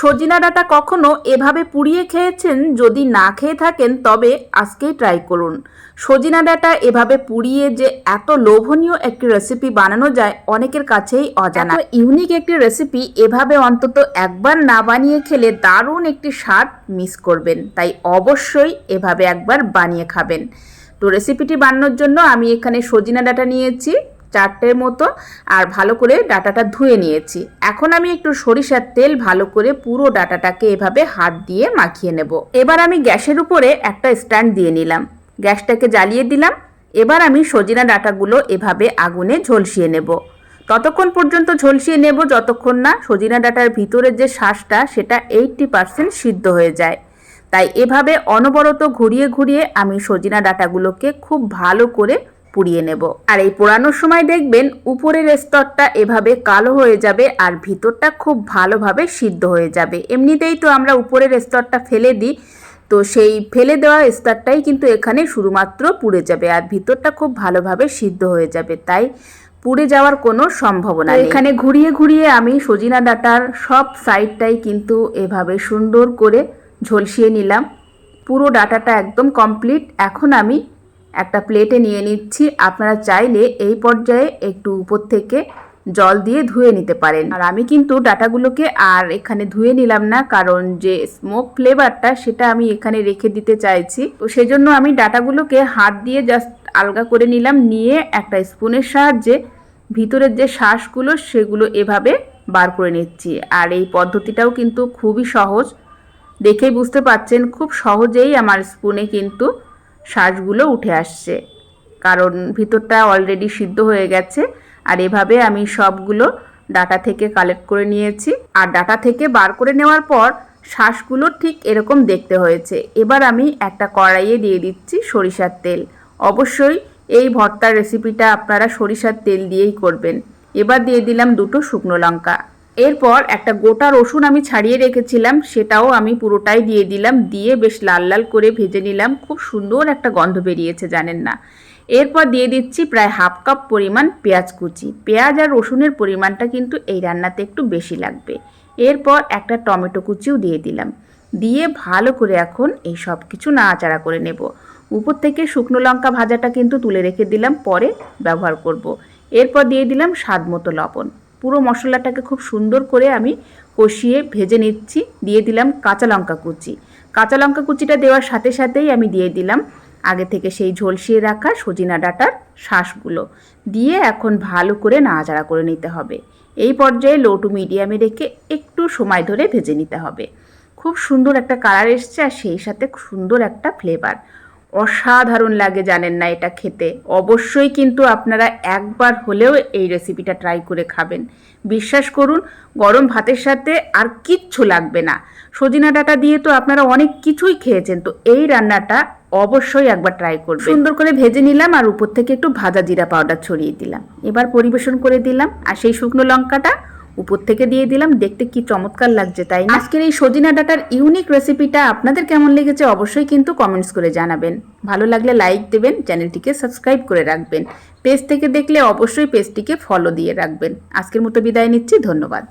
সজিনা data কখনো এভাবে পুড়িয়ে খেয়েছেন যদি না খেয়ে থাকেন, তবে আজকেই ট্রাই করুন। সজিনা ডাটা এভাবে পুড়িয়ে যে এত লোভনীয় একটি রেসিপি বানানো যায়, অনেকের কাছেই অজানা। ইউনিক একটি রেসিপি এভাবে অন্তত একবার না বানিয়ে খেলে দারুণ একটি স্বাদ মিস করবেন। তাই অবশ্যই এভাবে একবার বানিয়ে খাবেন। তো রেসিপিটি বানানোর জন্য আমি এখানে সজিনা ডাটা নিয়েছি। চারটের মতো আর ভালো করে ডাটাটা ধুয়ে নিয়েছি। এখন আমি একটু সরিষার তেল ভালো করে পুরো ডাটাটাকে এভাবে হাত দিয়ে মাখিয়ে নেব। এবার আমি গ্যাসের উপরে একটা স্ট্যান্ড দিয়ে নিলাম। গ্যাসটাকে জ্বালিয়ে দিলাম। এবার আমি সজিনা ডাটাগুলো এভাবে আগুনে ঝলসিয়ে নেব। ততক্ষণ পর্যন্ত ঝলসিয়ে নেব, যতক্ষণ না সজিনা ডাটার ভিতরের যে শ্বাসটা, সেটা এইটটি পার্সেন্ট সিদ্ধ হয়ে যায়। তাই এভাবে অনবরত ঘুরিয়ে ঘুরিয়ে আমি সজিনা ডাটাগুলোকে খুব ভালো করে পুড়িয়ে নেব। আর এই পোড়ানোর সময় দেখবেন উপরের স্তরটা এভাবে কালো হয়ে যাবে আর ভিতরটা খুব ভালোভাবে সিদ্ধ হয়ে যাবে। এমনিতেই তো আমরা উপরের স্তরটা ফেলে দিই তো সেই ফেলে দেওয়া স্তরটাই কিন্তু এখানে শুধুমাত্র পুড়ে যাবে আর ভিতরটা খুব ভালোভাবে সিদ্ধ হয়ে যাবে তাই পুড়ে যাওয়ার কোনো সম্ভাবনা নেই। এখানে ঘুরিয়ে ঘুরিয়ে আমি সজিনা ডাটার সব সাইডটাই কিন্তু এভাবে সুন্দর করে ঝলসিয়ে নিলাম। পুরো ডাটাটা একদম কমপ্লিট। এখন আমি একটা প্লেটে নিয়ে নিচ্ছি। আপনারা চাইলে এই পর্যায়ে একটু উপর থেকে জল দিয়ে ধুয়ে নিতে পারেন। আর আমি কিন্তু ডাটাগুলোকে আর এখানে ধুয়ে নিলাম না, কারণ যে স্মোক ফ্লেভারটা সেটা আমি এখানে রেখে দিতে চাইছি। তো সেজন্য আমি ডাটাগুলোকে হাত দিয়ে জাস্ট আলগা করে নিলাম, নিয়ে একটা স্পুনের সাহায্যে ভিতরের যে শ্বাসগুলো সেগুলো এভাবে বার করে নিচ্ছি। আর এই পদ্ধতিটাও কিন্তু খুবই সহজ। দেখেই বুঝতে পাচ্ছেন, খুব সহজেই আমার স্পুনে কিন্তু শ্বাসগুলো উঠে আসছে। কারণ ভিতরটা অলরেডি সিদ্ধ হয়ে গেছে আর এভাবে আমি সবগুলো ডাটা থেকে কালেক্ট করে নিয়েছি। আর ডাটা থেকে বার করে নেওয়ার পর শ্বাসগুলো ঠিক এরকম দেখতে হয়েছে। এবার আমি একটা কড়াইয়ে দিয়ে দিচ্ছি সরিষার তেল। অবশ্যই এই ভর্তার রেসিপিটা আপনারা সরিষার তেল দিয়েই করবেন। এবার দিয়ে দিলাম দুটো শুকনো লঙ্কা। এরপর একটা গোটা রসুন আমি ছাড়িয়ে রেখেছিলাম, সেটাও আমি পুরোটাই দিয়ে দিলাম, দিয়ে বেশ লাল লাল করে ভেজে নিলাম, খুব সুন্দর একটা গন্ধ বেরিয়েছে, জানেন না। এরপর দিয়ে দিচ্ছি প্রায় হাফ কাপ পরিমাণ পেঁয়াজ কুচি। পেঁয়াজ আর রসুনের পরিমাণটা কিন্তু এই রান্নাতে একটু বেশি লাগবে। এরপর একটা টমেটো কুচিও দিয়ে দিলাম। দিয়ে ভালো করে এখন এই সব কিছু নাড়াচাড়া করে নেব। উপর থেকে শুকনো লঙ্কা ভাজাটা কিন্তু তুলে রেখে দিলাম, পরে ব্যবহার করব। এরপর দিয়ে দিলাম স্বাদ মতো লবণ। পুরো মশলাটাকে খুব সুন্দর করে আমি কষিয়ে ভেজে নিচ্ছি। দিয়ে দিলাম কাঁচা লঙ্কা কুচি। কাঁচা লঙ্কা কুচিটা দেওয়ার সাথে সাথেই আমি দিয়ে দিলাম আগে থেকে সেই ঝলসিয়ে রাখা সজিনা ডাটার শ্বাসগুলো দিয়ে এখন ভালো করে নাড়াচাড়া করে নিতে হবে। এই পর্যায়ে লো টু মিডিয়ামে রেখে একটু সময় ধরে ভেজে নিতে হবে। খুব সুন্দর একটা কালার এসছে আর সেই সাথে সুন্দর একটা ফ্লেভার। অসাধারণ লাগে জানেন না এটা খেতে। অবশ্যই কিন্তু আপনারা একবার হলেও এই রেসিপিটা ট্রাই করে খাবেন। বিশ্বাস করুন, গরম ভাতের সাথে আর কিচ্ছু লাগবে না। সজিনা ডাটা দিয়ে তো আপনারা অনেক কিছুই খেয়েছেন, তো এই রান্নাটা অবশ্যই একবার ট্রাই করবেন। সুন্দর করে ভেজে নিলাম আর উপর থেকে একটু ভাজা জিরা পাউডার ছড়িয়ে দিলাম। এবার পরিবেশন করে দিলাম আর সেই শুকনো লঙ্কাটা উপর থেকে দিয়ে দিলাম, দেখতে কি চমৎকার লাগছে, তাই আজকের এই সজিনা ডাটার ইউনিক রেসিপিটা আপনাদের কেমন লেগেছে অবশ্যই কিন্তু কমেন্টস করে জানাবেন। ভালো লাগলে লাইক দেবেন, চ্যানেলটিকে সাবস্ক্রাইব করে রাখবেন। পেজ থেকে দেখলে অবশ্যই পেজটিকে ফলো দিয়ে রাখবেন। আজকের মতো বিদায় নিচ্ছি, ধন্যবাদ।